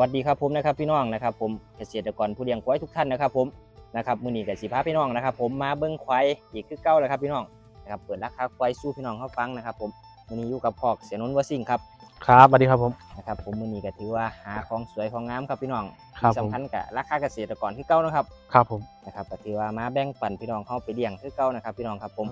วัสดีครับผมนะครับพี่น้องนะครับผมเกษตรกรผู้เลี้ยงควายทุกท่านนะครับผมนะครับมื้อนี้ก็สิพาพี่น้องนะครับ ผมมาเบิ่งควายอีกคือเก่าแล้วครับพี่น้องนะครับเปิดราคาควายสู้พี่น้องเขาฟังนะครับ ผมมื้อนี้อยู่กับพอกเสียนนท์วสิงห์ครับครับสวัสดีครับผมนะครับผมมื้อนี้ก็ถือว่าหาของสวยของงามครับพี่น้องครับที่ผมสำคัญกับราคาเกษตรกรที่เก่านะครับครับผมนะครับก็ถือว่ามาแบ่งปันพี่น้องเขาไปเลี้ยงคือเก่านะครับ พี่น้องครับผม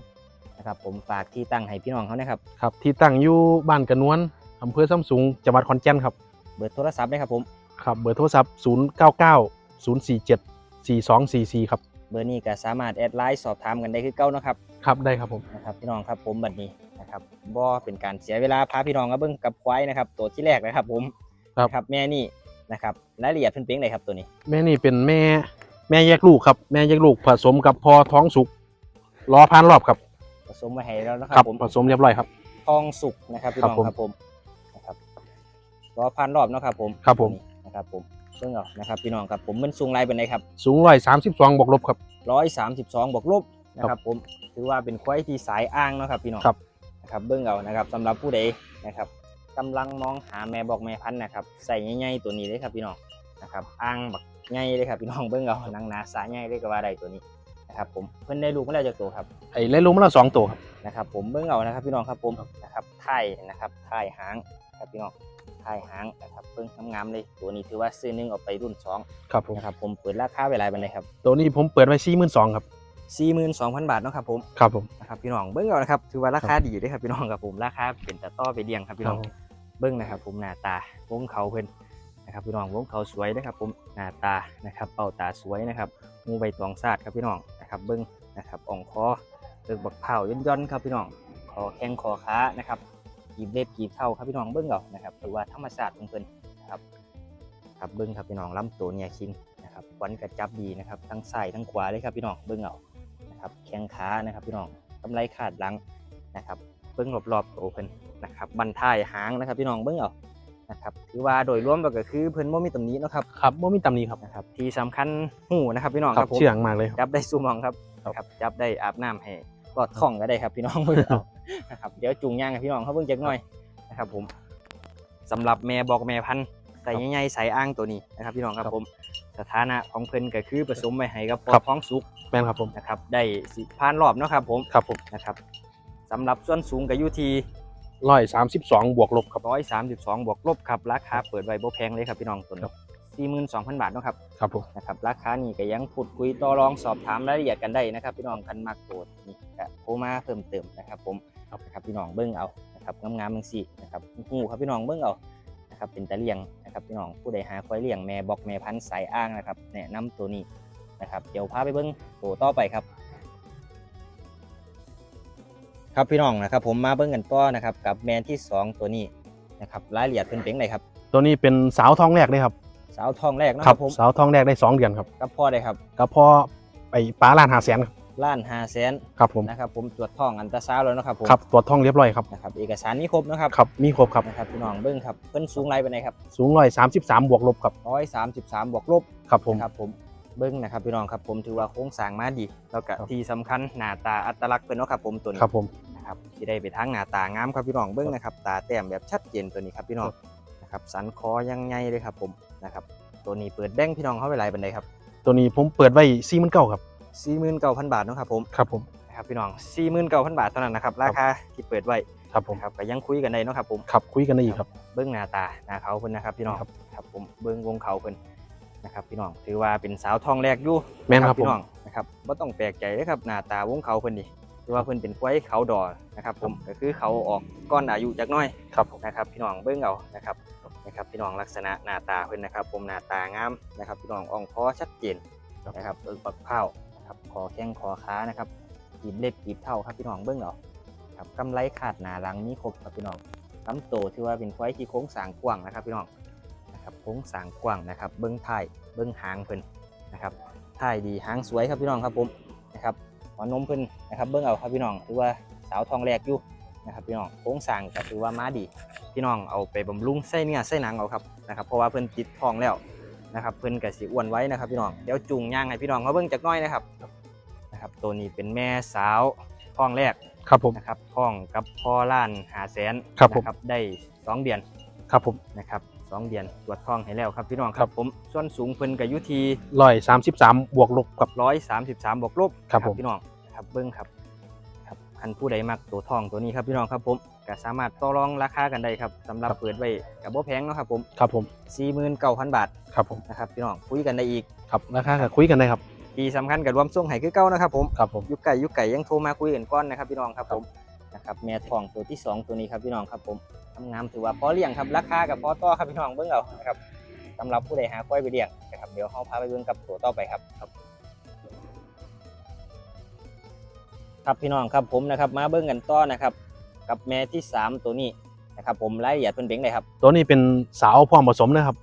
นะครับผมฝากที่ตั้งให้พี่น้องเขานะครับครับที่ตั้งอยู่บ้านกระนวนอำเภอซ้ำสูงจังหวัดขอนแก่นครับเบอร์โทรศัพท์นะครับผม ครับเบอร์โทรศัพท์ 0 9 9 0 4 7 4 2 4 4 ครับ เบอร์นี้ก็สามารถแอดไลน์สอบถามกันได้คือเก่านะครับ ครับได้ครับผม นะครับพี่น้องครับผมบัดนี้นะครับบ่เป็นการเสียเวลาพาพี่น้องมาเบิ่งกับควายนะครับตัวที่แรกนะครับผมครับ นะครับแม่นี่นะครับรายละเอียดเพิ่นเป็นไงครับตัวนี้แม่นี่เป็นแม่แม่แยกลูกครับแม่แยกลูกผสมกับพอท้องสุกรอพันรอบครับผสมไว้ให้แล้วนะคครัรับบผมผสมเรียบร้อยครับ ทองสุกนะครับพี่น้องครับผมครับผมนะครับรอพันรอบเนาะครับผมครับผม ตัวนี้นะ ครับผมเบิ่งเอานะครับพี่น้องครับผมมันสูงไรเป็นไงครับสูงร้อยสามสิบสองบวกลบครับร้อยสามสิบสองบวกลบนะครับผมถือว่าเป็นควายที่สายอ้างเนาะครับพี่น้องครับนะครับเบิ่งเอานะครับสำหรับผู้ใดนะครับกำลังมองหาแม่บอกแม่พันธุ์นะครับใส่ใหญ่ๆตัวนี้เลยครับพี่น้องนะครับอ้างบักใหญ่เลยครับพี่น้องเบิ่งเอาหนังหนาสายใหญ่เลยก็ว่าได้ตัวนี้นะครับผมเพิ่นได้ลูกมาแล้วจากตัวครับไอ้เล่นลูกมาแล้วสองตัวครับนะครับผมเบิ่งเอานะครับพี่น้องครับผมนะครับท้ายนะครับท้ายหางครับพี่น้อง ท้ายหางนะครับเบิ่งงามๆเลยตัวนี้ถือว่าซื้อหนึงเอาไปรุ่นสองครับผมนะครับผมเปิดราคาไว้หลายบันไดครับตัวนี้ผมเปิดไว้สี่หมื่นสองครับ42,000บาทเนาะครับผมครับผมนะครับพี่น้องเบิ้งเอานะครับถือว่าราคาดีเด้วยครับพี่น้องครับผมราคาเป็นตะต้อไปเดียงครับพี่น้องเบิ้งนะครับผมหน้าตาวงเขาเพิ่นนะครับพี่น้องวงเขาสวยนะครับผมหน้าตานะครับเป่าตาสวยนะครับงูใบตองซาดครับพี่น้องนะครับเบิ้งนะครับอ่องคอเบิกบักเผาย่นย่อนๆครับพี่น้องคอแข้งคอขานะครับ กีบเล็บกีบเท้าครับพี่น้องเบิ้งเอานะครับถือว่าธรรมชาติของเพิ่นนะครับครับเบิ้งครับพี่น้องลำตัวเนี่ยคิงนะครับขวัญกระจับดีนะครับทั้งซ้ายทั้งขวาเลยครับพี่น้องเบิ้งเอานะครับแข้งขานะครับพี่น้องกำไรขาดหลังนะครับเบิ้งรอบๆตัวเพิ่นนะครับบันท้ายหางนะครับพี่น้องเบิ้งเอานะครับถือว่าโดยรวมแล้วก็คือเพิ่นบ่มีตำหนิเนาะครับครับไม่มีตำหนิครับนะครับ ที่สำคัญหูนะครับพี่น้องคครัรับบผมเชื่องมากเลยครับจับได้ซูมองครับครับนะครับจับได้อาบน้ำให้กอดท้องก็ได้ครับพี่น้องเบิ่งเอา นะครับเดี๋ยวจุงย่างให้พี่น้องเขาเบิ่งจักหน่อยนะครับผมสำหรับแม่บอกแม่พันธุ์ใส่ใหญ่ๆใส่อ่างตัวนี้นะครับพี่น้องครับผมสถานะของเพิ่นก็คือผสมไว้ให้กับพ่อท้องสุกแม่นครับผมนะครับได้สิผ่านรอบเนาะครับผมครับผมนะครับสำหรับส่วนสูงก็อยู่ที่ร้อยสามสิบสองบวกลบครับ132บวกลบครับราคาเปิดไว้บ่แพงเลยครับพี่น้องตัวครันี้บ42,000บาทเนาะครับครับผมนะครับราคานี่ก็ยังพูดคุยต่อรองสอบถามรายละเอียดกันได้นะครับพี่น้องคันมากโกรธนี่ก็โทรมาเพิ่มเติมนะครับผม นะครับพี่น้องเบิ้งเอานะครับงามๆบางสินะครับหูครับพี่น้องเบิ้งเอานะครับเป็นตะเลียงนะครับพี่น้องผู้ใดหาควายเลี้ยงแม่บอกแม่พันธุ์สายอ้างนะครับแนะนำตัวนี้นะครับเดี๋ยวพาไปเบิ้งตัวต่อไปครับ ครับพี่น้องนะครับ ผมมาเบิ้งกันต่อนะครับกับแมนที่สองตัวนี้นะครับรายละเอียดเป็นเป็นไงครับตัวนี้เป็นสาวท้องแรกเลยครับ สาวทองแรกเนาะครับผมสาวท้องแรกได้สองเดือนครับกับพ่อได้ครับก็พอไปป้าล้านหาแสนครับ ล้านห้าแสนครับผมนะครับผมตรวจท้องอันตราซาวด์แล้วเนาะครับผมครับตรวจท้องเรียบร้อยครับนะครับเอกสารนี้ครบนะครับครับมีครบครับนะครับพี่น้องเบิ้งครับเพิ่นสูงไรไปไหนใดครับสูงร้อยสามสิบสามบวกลบครับร้อยสามสิบสามบวกลบครับผมนะครับผมเบิ้งนะครับพี่น้องครับผมถือว่าโครงสร้างมาดีแล้วก็ครับที่สำคัญหน้าตาอัตลักษณ์เพิ่นเนาะครับผมตัวนี้ครับผมนะครับที่ได้ไปทางหน้าตางามครับพี่น้องเบิ้งนะครับตาแต้มแบบชัดเจนตัวนี้ครับพี่น้องครับนะครับสันคอยังไงเลยครับผมนะครับตัวนี้เปิดแบงค์พี่น้องเข้าไปหลายบันไดครับตัวนี้ผมเปิดไว้สี่หมื่นเก้าครับ สี่หมื่นเก้าพันบาทเนาะครับผมครับผมนะครับพี่น้องสี่หมื่นเก้าพันบาทเท่านั้นนะครับราคาที่เปิดไว้ครับผมนะครับก็ยังคุยกันได้เนาะครับผมครับคุยกันได้อีกครับ เบื้องหน้าตาหน้าเขาเพิ่นนะครับพี่น้องครับครับผมเบื้องวงเขาเพิ่นนะครับพี่น้องถือว่าเป็นสาวทองแรกอยู่แม่นครับพี่ผมน้องนะครับบ่ต้องแปลกใจเลยครับหน้าตาวงเขาเพิ่นนี่ถือว่าเพิ่นเป็นกล้วยเขาดอนะครับผมก็คือเขาออกก้อนอายุจักหน้อยครับผมนะครับพี่น้องเบื้องเอานะครับนะครับพี่น้องลักษณะหน้าตาเพิ่นนะครับผมหน้าตางามนะครับพี่น้องอ่องคอชัดเจนนะครับเอิกปักเผานะ ครับคอแข้งคอขานะครับกีบเล็บกีบเท่าครับพี่น้องเบื้องเอครับกำไรขาดหนาหลังมีครบครับพี่น้องลำโตที่ว่าเป็นควายที่โค้งสางกว้างนะครับพี่น้องนะครับโค้งสางกว้างนะครับ เบิ้งท้ายเบิ้งหางเพิ่นนะครับท้ายดีหางสวยครับพี่น้องครับผมนะครับหัวนมเพิ่นนะครับเบิ้งเอาครับพี่น้องถือว่าสาวทองแรกอยู่นะครับพี่น้องโค้งสางก็ถือว่ามาดี พี่น้องเอาไปบำรุงไส้เนื้อไส้หนังเอาครับนะครับเพราะว่าเพิ่นติดทองแล้ว นะครับเพิ่นก็สิอ้วนไว้นะครับพี่น้องเดี๋ยวจูงย่างให้พี่น้องเขาเบิ้งจักหน้อยนะครับนะครับ ตัวนี้เป็นแม่สาวทองแรกครับผมนะครับท้องกับพ่อล้านหาแสนครับผม นะได้สองเดือนครับผม นะครับสองเดือนตรวจท้องให้แล้วครับพี่น้องคครัรับบผมส่วนสูงเพิ่นก็อยู่ที่ร้อยสามสิบสามบวกลบกับ ร้อยสามสิบสามบวกลบครับผม พี่น้องนะครับเบิ้งครับ ครับคันผู้ใดมักตัวทองตัวนี้ครับพี่น้องครับผมก็สามารถต่อรองราคากันได้ครับสำหรับเปิดไว้กับบ่แพงเนาะครับผมครับผมสี่หมื่นเก้าพันบาทครับผมนะครับพี่น้องคุยกันได้อีกครับราคาก็คุยกันได้ครับที่สำคัญกับรวมส่งให้คือเก้านะครับผมครับผมยุคไก่ยุคไก่ยังโทรมาคุยกันก้อนนะครับพี่น้องครับผมนะครับแม่ทองตัวที่สองตัวนี้ครับพี่น้องครับผมทำงามถือว่าพอเลี้ยงครับราคากับพอต่อครับพี่น้องเบิ้งเอานะครับสำหรับผู้ใดหาควายไปเลี้ยงนะครับเดี๋ยวเขาพาไปเบิ้งกับตัวต่อไปครับ ครับครับพี่น้องครับผมนะครับมาเบิ้งกันต่อนะครับ กับแม่ที่สามตัวนี้นะครับผมรายละเอียดเพิ่นเป็นไงครับ ตัวนี้เป็นสาวพร้อมผสมนะครับ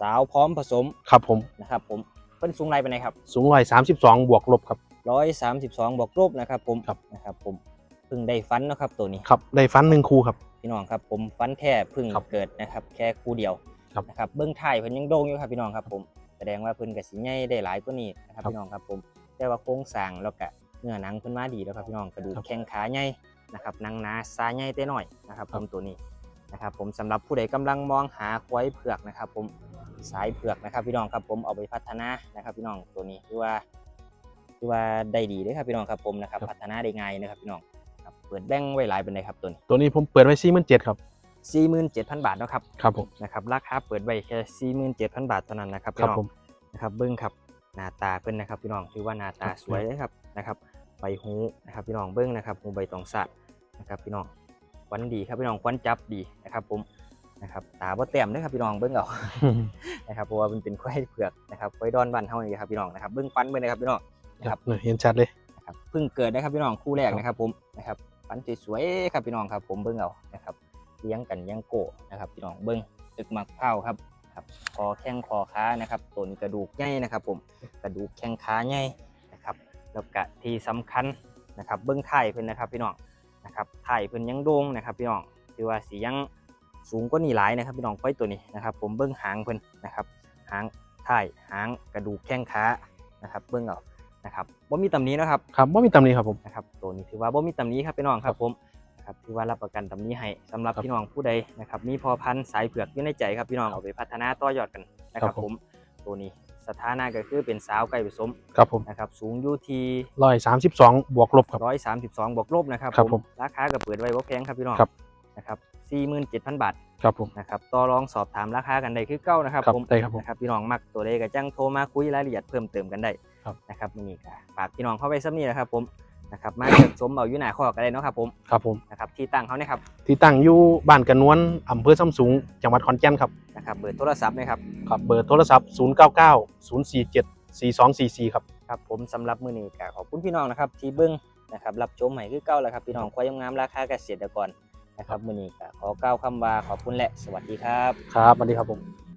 สาวพร้อมผสมครับผมนะครับผมเพิ่นสูงไรเป็นไงครับ สูงร้อยสามสิบสองบวกลบครับ ร้อยสามสิบสองบวกรูปนะครับผมครับ นะครับผมเพิ่งได้ฟันเนาะครับตัวนี้ครับได้ฟันหนึ่งคู่ครับ พี่น้องครับผมฟันแค่เพิ่งครับเกิดนะครับแค่คู่เดียวครับ นะครับเบื้องท้ายเพิ่นยังโด่งอยู่ครับพี่น้องครับผมแสดงว่าเพิ่นกับสีใหญ่ได้หลายกว่านี้นะครับครับพี่น้องครับผมแต่ว่าโครงสร้างแล้วก็ เนื้อหนังเพิ่นมาดีแล้วครับพี่น้องกระดูกครับแข้งขาใหญ่นะครับหนังหนาซาใหญ่แต่น้อยนะครับผมตัวนี้นะครับผมสำหรับผู้ใดกำลังมองหาควายเผือกนะครับ ผมสายเผือกนะครับพี่น้องครับผมเอาไปพัฒนานะครับพี่น้องตัวนี้คือว่าคือว่าได้ดีเลยครับพี่น้องครับผมนะครับครับพัฒนาได้ง่ายนะครับพี่น้องครับเปิดแบ่งไว้หลายเป็นไดครับตัวนี้ ตัวนี้ผมเปิดไว้สี่หมื่นเจ็ดครับ47,000บาทเนาะครับครับผมนะครับราคาเปิดไว้แค่47,000บาทเท่านั้นนะครับครับพี่น้องผมนะครับเบิ้งครับหน้าตาเพิ่นนะครับพี่น้องถือว่าหน้าตาครับสวยเลยครับนะครับ ใบหูนะครับพี่น้องเบิ้งนะครับหูใบตองสัตว์นะครับพี่น้องควันดีครับพี่น้องควันจับดีนะครับผมนะครับตาบ่แต้มเด้อครับพี่น้องเบิ้งเอานะครับเพราะว่ามันเป็นควายเผือกนะครับควายดอนบ้านเฮานี่ครับพี่น้องนะครับเบิ้งฟันเบิ่งนะครับพี่น้องครับเนี่ยเห็นชัดเลยนะครับเพิ่งเกิดนะครับพี่น้องคู่แรกครับนะครับผมนะครับฟันสวยๆครับพี่น้องครับผมเบิ้งเอานะครับเลี้ยงกันยังโกะนะครับพี่น้องเบิ้งตึกมักเผาครับครับคอแข้งคอขานะครับต้นกระดูกใหญ่นะครับผมกระดูกแข้งขาใหญ่นะครับ แล้วก็ที่สำคัญนะครับเบิ้งไทยเพิ่นนะครับพี่น้องนะครับไทยเพิ่นยังโด่งนะครับพี่น้องถือว่าสียังสูงกว่านี้หลายนะครับพี่น้องควายตัวนี้นะครับผมเบิ้งหางเพิ่นนะครับหางไทยหางกระดูกแข้งขานะครับเบิ้งเอานะครับว่ามีตำหนี้นาะครับครับว่ามีตำหนิครับผมนะครับตัวนี้ถือว่าบ่มีตำหนี้ครับพี่น้องครับผมนะครับถือว่ารับประกันตำหนี้ให้สำหรับครับพี่น้องผู้ใดนะครับมีพอพันธุ์สายเผือกอยู่ในใจครับพี่น้องครับเอาไปพัฒนาต่อยอดกันนะครับครับผผมมตัวนี้ส ถานะก็คือเป็นสาวไก่ผสมครับผมนะครับสูงอยู่ที่ร้อยสามสิบสองบวกลบครับ132บวกลบนะครับครับผมราคาก็เปิดไว้บ่แพงครับพี่น้องครับนะครับ47,000บาทครับผมนะครับต่อรองสอบถามราคากันได้คือเก้านะครับครับผมได้ครับผมนะครับพี่น้องมักตัวเลขก็จังโทรมาคุยรายละเอียดเพิ่มเติมกันได้ครับนะครับมื้อนี้ก็ฝากพี่น้องเข้าไปซ้ำนี้นะครับผม นะครับมาเลือกชมเอาอยู่หน้าข้อกันได้เนาะครับผมครับผมนะครับที่ตั้งเขาเนี่ยครับที่ตั้งอยู่บ้านกระนวนอำเภอซ้ำสูง จังหวัดขอนแก่นครับนะครับเบอร์โทรศัพท์นะครับครับเบอร์โทรศัพท์ 0 9 9 0 4 7 4 2 4 4 ครับครับผมสำหรับมื้อนี้ก็ขอบคุณพี่น้องนะครับที่เบิ้งนะครับรับชมให้คือเก้าแล้วครับพี่น้องควายงามๆราคาเกษตรกรนะครับมื้อนี้ก็ขอกล่าวคำว่าขอบคุณและสวัสดีครับครับสวัสดีครับผม